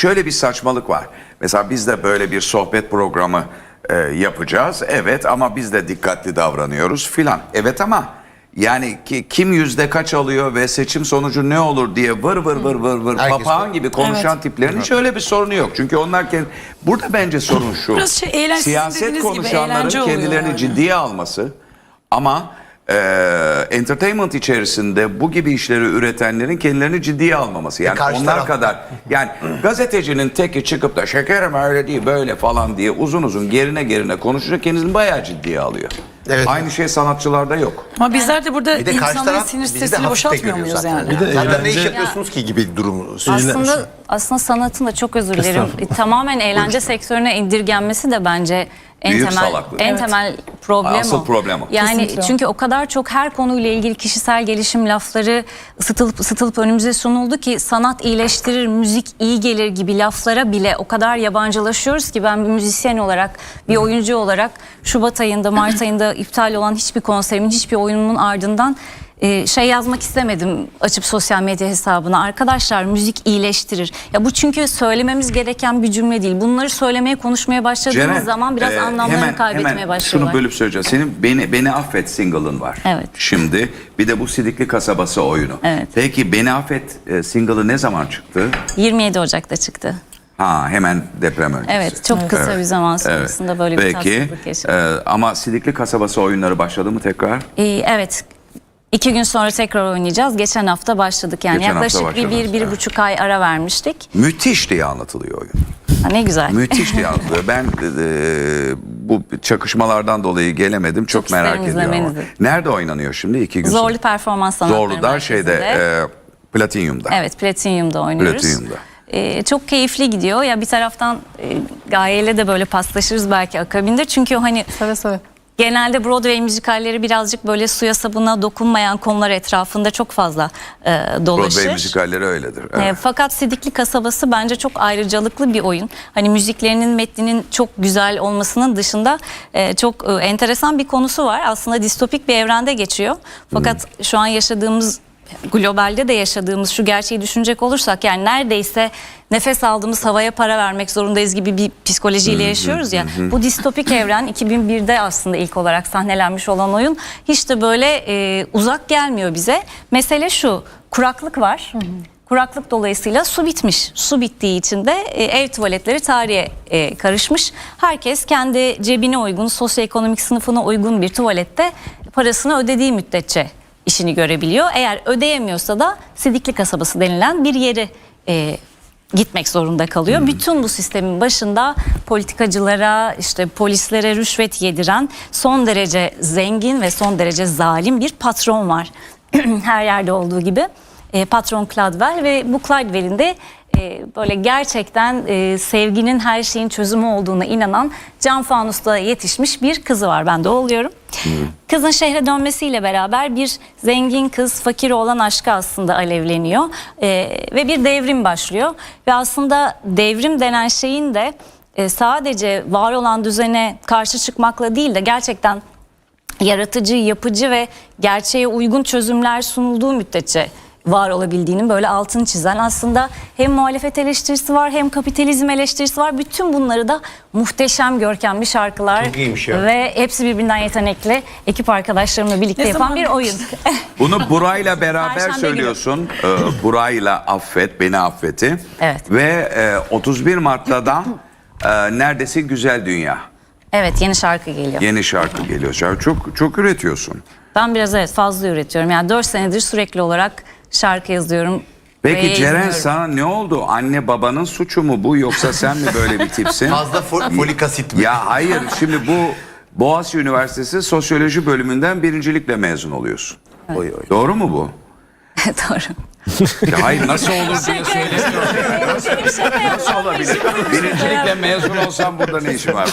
şöyle bir saçmalık var. Mesela biz de böyle bir sohbet programı e, yapacağız. Evet ama biz de dikkatli davranıyoruz filan. Evet ama yani ki, kim yüzde kaç alıyor ve seçim sonucu ne olur diye vır vır vır vır vır Herkes papağan var. gibi konuşan Evet. tiplerin hiç öyle bir sorunu yok. Çünkü onlar kend- burada bence sorun şu. Biraz şey, siyaset gibi konuşanların kendilerini yani. ciddiye alması ama e, entertainment içerisinde bu gibi işleri üretenlerin kendilerini ciddiye almaması. Yani karşı onlar taraf- kadar yani gazetecinin teki çıkıp da şekerim öyle değil böyle falan diye uzun uzun gerine gerine konuşacak kendisini bayağı ciddiye alıyor. Evet. Aynı şey sanatçılarda yok. Ama bizler de burada Bir de karşı insanların taraf sinir bizi de stresini boşaltmıyor görüyor muyuz zaten. yani? Bir de zaten ne iş eğlence- yapıyorsunuz ki gibi durumu. Aslında aslında sanatın da çok özür dilerim. Tamamen eğlence sektörüne indirgenmesi de bence en Büyük temel salaklık. en Evet. temel problem Asıl o. problem o. Yani Kesinlikle çünkü o kadar çok her konuyla ilgili kişisel gelişim lafları ısıtılıp ısıtılıp önümüze sunuldu ki sanat iyileştirir, müzik iyi gelir gibi laflara bile o kadar yabancılaşıyoruz ki ben bir müzisyen olarak, bir oyuncu olarak Şubat ayında, Mart ayında iptal olan hiçbir konserimin, hiçbir oyunumun ardından e, şey yazmak istemedim açıp sosyal medya hesabına. Arkadaşlar müzik iyileştirir. Ya bu çünkü söylememiz gereken bir cümle değil. Bunları söylemeye, konuşmaya başladığımız Ceren, zaman biraz e, anlamlarını hemen- kaybetmeye hemen başlıyorlar. Şunu bölüp söyleyeceğim. Senin Beni, Beni Affet single'ın var. Evet. Şimdi bir de bu Sidikli Kasabası oyunu. Evet. Peki Beni Affet e, single'ı ne zaman çıktı? 27 Ocak'ta çıktı. Ha hemen deprem öncesi. Evet, çok kısa bir zaman sonrasında böyle bir Peki, tatsızlık yaşadık. e, ama Sidikli Kasabası oyunları başladı mı tekrar? Ee, evet. İki gün sonra tekrar oynayacağız. Geçen hafta başladık yani. Geçen hafta Yaklaşık bir, bir, başladınız, bir evet. buçuk ay ara vermiştik. Müthiş diye anlatılıyor oyun. Ha, ne güzel. Müthiş diye anlatılıyor. Ben e, bu çakışmalardan dolayı gelemedim. Çok, Çok merak isterim ediyorum. izlemenizi. Nerede oynanıyor şimdi? iki gün Zorlu sonra? performans sanatları Zorlu'da şeyde merkezinde. e, Platinyum'da. Evet, Platinum'da oynuyoruz. Platinum'da. Ee, çok keyifli gidiyor. Ya bir taraftan e, Gaye'yle de böyle paslaşırız belki akabinde. Çünkü o hani Seve seve. Genelde Broadway müzikalleri birazcık böyle suya sabuna dokunmayan konular etrafında çok fazla e, dolaşır. Broadway müzikalleri öyledir. E, Evet. fakat Sidikli Kasabası bence çok ayrıcalıklı bir oyun. Hani müziklerinin metninin çok güzel olmasının dışında e, çok e, enteresan bir konusu var. Aslında distopik bir evrende geçiyor. Fakat Hmm. şu an yaşadığımız globalde de yaşadığımız şu gerçeği düşünecek olursak yani neredeyse nefes aldığımız havaya para vermek zorundayız gibi bir psikolojiyle yaşıyoruz ya. Bu distopik evren 2001'de aslında ilk olarak sahnelenmiş olan oyun hiç de böyle e, uzak gelmiyor bize. Mesele şu kuraklık var. Kuraklık dolayısıyla su bitmiş. Su bittiği için de e, ev tuvaletleri tarihe e, karışmış. Herkes kendi cebine uygun, sosyoekonomik sınıfına uygun bir tuvalette parasını ödediği müddetçe işini görebiliyor. Eğer ödeyemiyorsa da Sidikli Kasabası denilen bir yeri e, gitmek zorunda kalıyor. Bütün bu sistemin başında politikacılara, işte polislere rüşvet yediren son derece zengin ve son derece zalim bir patron var. Her yerde olduğu gibi. E, patron Cladwell ve bu Cladwell'in de e, böyle gerçekten e, sevginin her şeyin çözümü olduğuna inanan Can Fanus'ta yetişmiş bir kızı var. Ben de oluyorum. Kızın şehre dönmesiyle beraber bir zengin kız fakir olan aşkı aslında alevleniyor E, ve bir devrim başlıyor. Ve aslında devrim denen şeyin de sadece var olan düzene karşı çıkmakla değil de gerçekten yaratıcı, yapıcı ve gerçeğe uygun çözümler sunulduğu müddetçe var olabildiğinin böyle altını çizen aslında hem muhalefet eleştirisi var hem kapitalizm eleştirisi var. Bütün bunları da muhteşem görkemli şarkılar Çok iyiymiş ya. ve hepsi birbirinden yetenekli ekip arkadaşlarımla birlikte Ne yapan zaman- bir oyun. Bunu Buray'la beraber Perşembe günü. söylüyorsun. Ee, Buray'la affet, beni affeti. Evet. Ve e, 31 Mart'ta da e, Neredesin Güzel Dünya. evet yeni şarkı geliyor. Yeni şarkı geliyor. Şarkı Çok çok üretiyorsun. Ben biraz evet fazla üretiyorum. Yani 4 senedir sürekli olarak şarkı yazıyorum. ve Peki Ceren yayınlıyorum. sana ne oldu? Anne babanın suçu mu bu yoksa sen mi böyle bir tipsin? Fazla fo- folik asit mi? ya hayır şimdi bu Boğaziçi Üniversitesi Sosyoloji bölümünden birincilikle mezun oluyorsun. Oy, oy. Doğru mu bu? Doğru. Ya hayır nasıl olur diye söylemiyorum. Nasıl olabilir? Birincilikle mezun olsam burada ne işim var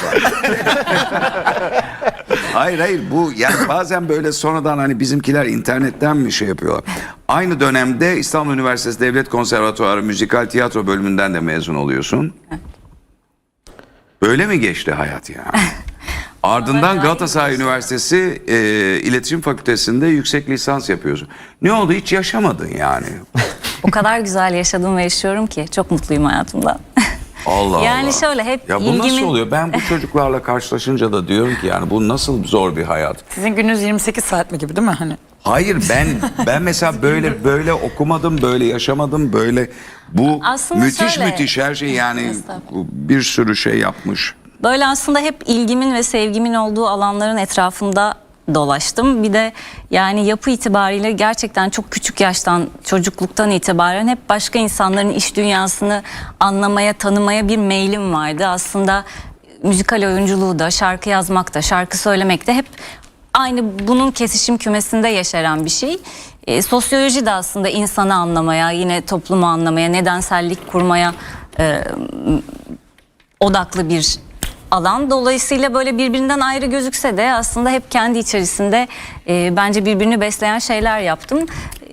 hayır hayır bu yani bazen böyle sonradan hani bizimkiler internetten mi şey yapıyorlar. Aynı dönemde İstanbul Üniversitesi Devlet Konservatuarı Müzikal Tiyatro bölümünden de mezun oluyorsun. Böyle mi geçti hayat ya? Ardından Galatasaray Üniversitesi e, İletişim Fakültesi'nde yüksek lisans yapıyorsun. Ne oldu hiç yaşamadın yani. O kadar güzel yaşadım ve yaşıyorum ki çok mutluyum hayatımda. Allah yani Allah. şöyle hep Ya bu ilgimin... nasıl oluyor? Ben bu çocuklarla karşılaşınca da diyorum ki yani bu nasıl zor bir hayat. Sizin gününüz 28 saat mi gibi değil mi? Hani Hayır ben ben mesela böyle böyle okumadım, böyle yaşamadım, böyle bu Aslında müthiş şöyle- müthiş her şey yani Estağfurullah. bir sürü şey yapmış. Böyle aslında hep ilgimin ve sevgimin olduğu alanların etrafında dolaştım. Bir de yani yapı itibariyle gerçekten çok küçük yaştan, çocukluktan itibaren hep başka insanların iş dünyasını anlamaya, tanımaya bir meylim vardı. Aslında müzikal oyunculuğu da, şarkı yazmak da, şarkı söylemek de hep aynı bunun kesişim kümesinde yeşeren bir şey. E, sosyoloji de aslında insanı anlamaya, yine toplumu anlamaya, nedensellik kurmaya e, odaklı bir alan. Dolayısıyla böyle birbirinden ayrı gözükse de aslında hep kendi içerisinde e, bence birbirini besleyen şeyler yaptım.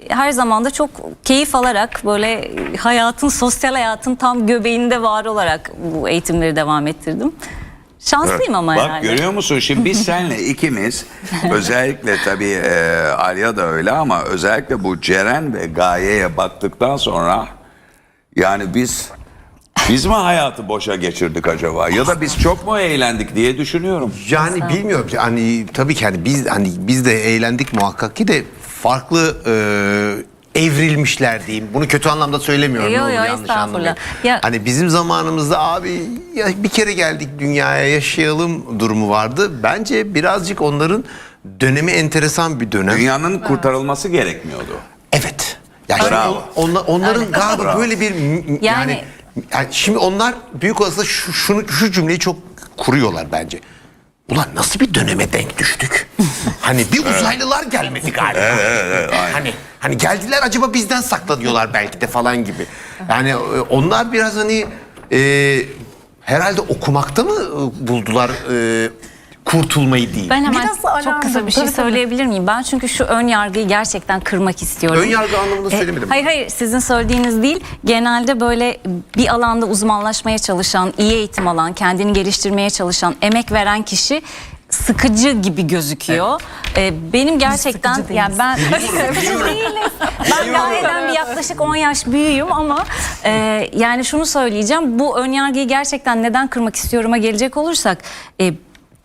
Her zaman da çok keyif alarak böyle hayatın, sosyal hayatın tam göbeğinde var olarak bu eğitimleri devam ettirdim. Şanslıyım ama Bak görüyor musun şimdi biz senle ikimiz özellikle tabii e, Alya da öyle ama özellikle bu Ceren ve Gaye'ye baktıktan sonra yani biz biz mi hayatı boşa geçirdik acaba ya da biz çok mu eğlendik diye düşünüyorum. Yani bilmiyorum hani tabii ki hani biz hani biz de eğlendik muhakkak ki de farklı e, evrilmişler diyeyim. Bunu kötü anlamda söylemiyorum. Yo, ne olur yo, yanlış estağfurullah. anlamayın. Ya- Hani bizim zamanımızda abi ya bir kere geldik dünyaya yaşayalım durumu vardı. Bence birazcık onların dönemi enteresan bir dönem. Dünyanın kurtarılması gerekmiyordu. Evet. Ya şimdi Bravo. on- onla- onların galiba böyle bir m- yani, Yani- yani şimdi onlar büyük olasılıkla şu, şunu, şu cümleyi çok kuruyorlar bence. Ulan nasıl bir döneme denk düştük? hani bir uzaylılar gelmedi galiba. hani hani geldiler acaba bizden saklanıyorlar belki de falan gibi. Yani e, onlar biraz hani e, herhalde okumakta mı e, buldular e, kurtulmayı değil? Ben hemen Biraz çok kısa bir şey tabii, tabii. söyleyebilir miyim? Ben çünkü şu ön yargıyı gerçekten kırmak istiyorum. Ön yargı anlamında söylemedim. hayır hayır sizin söylediğiniz değil. Genelde böyle bir alanda uzmanlaşmaya çalışan, iyi eğitim alan, kendini geliştirmeye çalışan, emek veren kişi sıkıcı gibi gözüküyor. Ee, benim gerçekten sıkıcı yani ben biliyorum. değiliz. Ben Gaye'den bir yaklaşık 10 yaş büyüğüm ama e, yani şunu söyleyeceğim. Bu önyargıyı gerçekten neden kırmak istiyorum'a gelecek olursak e,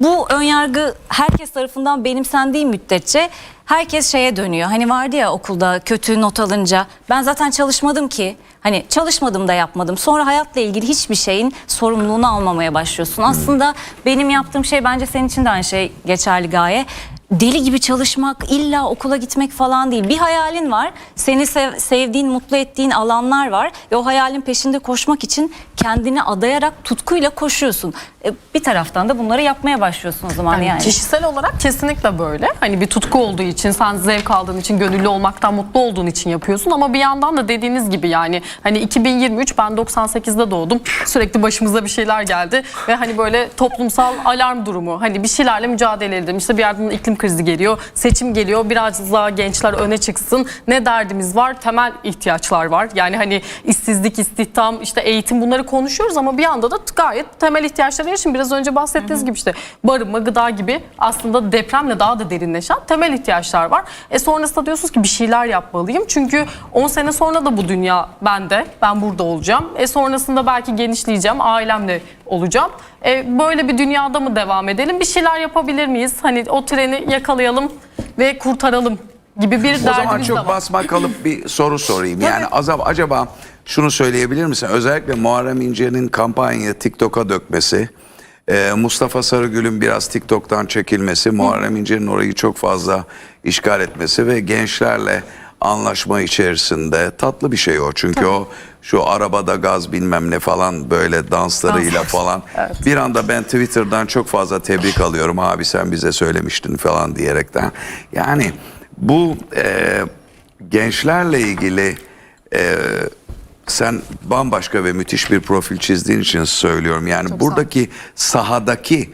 bu önyargı herkes tarafından benimsendiği müddetçe herkes şeye dönüyor. Hani vardı ya okulda kötü not alınca ben zaten çalışmadım ki. Hani çalışmadım da yapmadım. Sonra hayatla ilgili hiçbir şeyin sorumluluğunu almamaya başlıyorsun. Aslında benim yaptığım şey bence senin için de aynı şey geçerli gaye. Deli gibi çalışmak, illa okula gitmek falan değil. Bir hayalin var. Seni sev- sevdiğin, mutlu ettiğin alanlar var. Ve o hayalin peşinde koşmak için kendini adayarak tutkuyla koşuyorsun. E, bir taraftan da bunları yapmaya başlıyorsun o zaman Yani yani. Kişisel olarak kesinlikle böyle. Hani bir tutku olduğu için, sen zevk aldığın için, gönüllü olmaktan mutlu olduğun için yapıyorsun. Ama bir yandan da dediğiniz gibi yani hani 2023 ben 98'de doğdum. Sürekli başımıza bir şeyler geldi. Ve hani böyle toplumsal alarm durumu. Hani bir şeylerle mücadele edelim. İşte bir yerden iklim krizi geliyor, seçim geliyor. Biraz daha gençler öne çıksın. Ne derdimiz var? Temel ihtiyaçlar var. Yani hani işsizlik, istihdam, işte eğitim bunları konuşuyoruz ama bir yanda da gayet temel ihtiyaçlara erişim. Biraz önce bahsettiğiniz gibi işte barınma, gıda gibi aslında depremle daha da derinleşen temel ihtiyaçlar var. E sonrasında diyorsunuz ki bir şeyler yapmalıyım. Çünkü 10 sene sonra da bu dünya bende. Ben burada olacağım. E sonrasında belki genişleyeceğim. Ailemle olacağım. E böyle bir dünyada mı devam edelim? Bir şeyler yapabilir miyiz? Hani o treni yakalayalım ve kurtaralım gibi bir O zaman derdimiz de çok var. basma kalıp bir soru sorayım. Yani azap acaba şunu söyleyebilir misin? Özellikle Muharrem İnce'nin kampanyayı TikTok'a dökmesi, e, Mustafa Sarıgül'ün biraz TikTok'tan çekilmesi, Muharrem İnce'nin orayı çok fazla işgal etmesi ve gençlerle anlaşma içerisinde tatlı bir şey o. Çünkü o şu arabada gaz bilmem ne falan böyle danslarıyla falan. Bir anda ben Twitter'dan çok fazla tebrik alıyorum. Abi sen bize söylemiştin falan diyerekten. Yani bu e, gençlerle ilgili e, sen bambaşka ve müthiş bir profil çizdiğin için söylüyorum. Yani buradaki sahadaki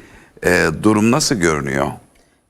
e, durum nasıl görünüyor?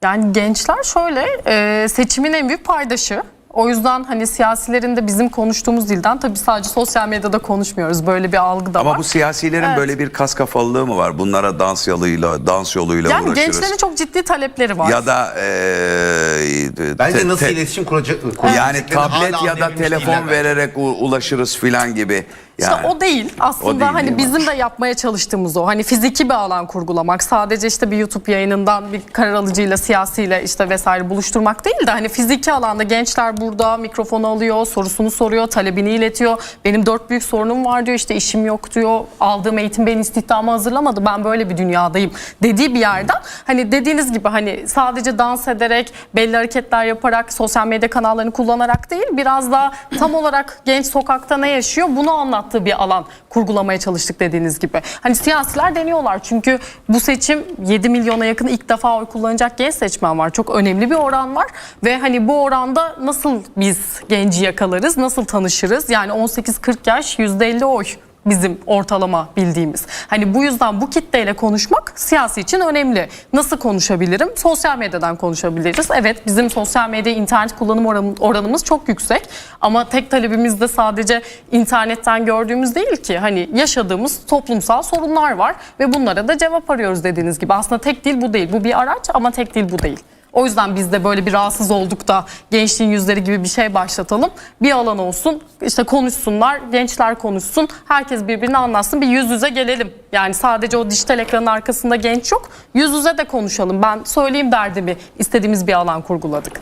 Yani gençler şöyle e, seçimin en büyük paydaşı. O yüzden hani siyasilerin de bizim konuştuğumuz dilden tabii sadece sosyal medyada konuşmuyoruz. Böyle bir algı da Ama var. bu siyasilerin Evet. böyle bir kas kafalılığı mı var? Bunlara dans yoluyla, dans yoluyla yani uğraşırız. gençlerin çok ciddi talepleri var. Ya da e, Bence te- nasıl te- iletişim kuracak? yani kurabileceklerini tablet hala ya da anlayabilmiş telefon değiller vererek u- ulaşırız filan gibi. İşte Yani. o değil. Aslında O değil, hani değil bizim de yapmaya çalıştığımız o. Hani fiziki bir alan kurgulamak. Sadece işte bir YouTube yayınından bir karar alıcıyla, siyasiyle işte vesaire buluşturmak değil de hani fiziki alanda gençler burada mikrofonu alıyor, sorusunu soruyor, talebini iletiyor. Benim dört büyük sorunum var diyor. işte işim yok diyor. Aldığım eğitim beni istihdama hazırlamadı. Ben böyle bir dünyadayım dediği bir yerden hani dediğiniz gibi hani sadece dans ederek, belli hareketler yaparak, sosyal medya kanallarını kullanarak değil biraz daha tam olarak genç sokakta ne yaşıyor bunu anlattığı bir alan kurgulamaya çalıştık dediğiniz gibi. Hani siyasiler deniyorlar çünkü bu seçim 7 milyona yakın ilk defa oy kullanacak genç seçmen var. Çok önemli bir oran var ve hani bu oranda nasıl biz genci yakalarız, nasıl tanışırız? Yani 18-40 yaş %50 oy bizim ortalama bildiğimiz. Hani bu yüzden bu kitleyle konuşmak siyasi için önemli. Nasıl konuşabilirim? Sosyal medyadan konuşabiliriz. Evet bizim sosyal medya internet kullanım oran- oranımız çok yüksek ama tek talebimiz de sadece internetten gördüğümüz değil ki. Hani yaşadığımız toplumsal sorunlar var ve bunlara da cevap arıyoruz dediğiniz gibi. Aslında tek dil bu değil. Bu bir araç ama tek dil bu değil. O yüzden biz de böyle bir rahatsız olduk da gençliğin yüzleri gibi bir şey başlatalım. Bir alan olsun, işte konuşsunlar, gençler konuşsun, herkes birbirini anlatsın, bir yüz yüze gelelim. Yani sadece o dijital ekranın arkasında genç yok, yüz yüze de konuşalım. Ben söyleyeyim derdimi, istediğimiz bir alan kurguladık.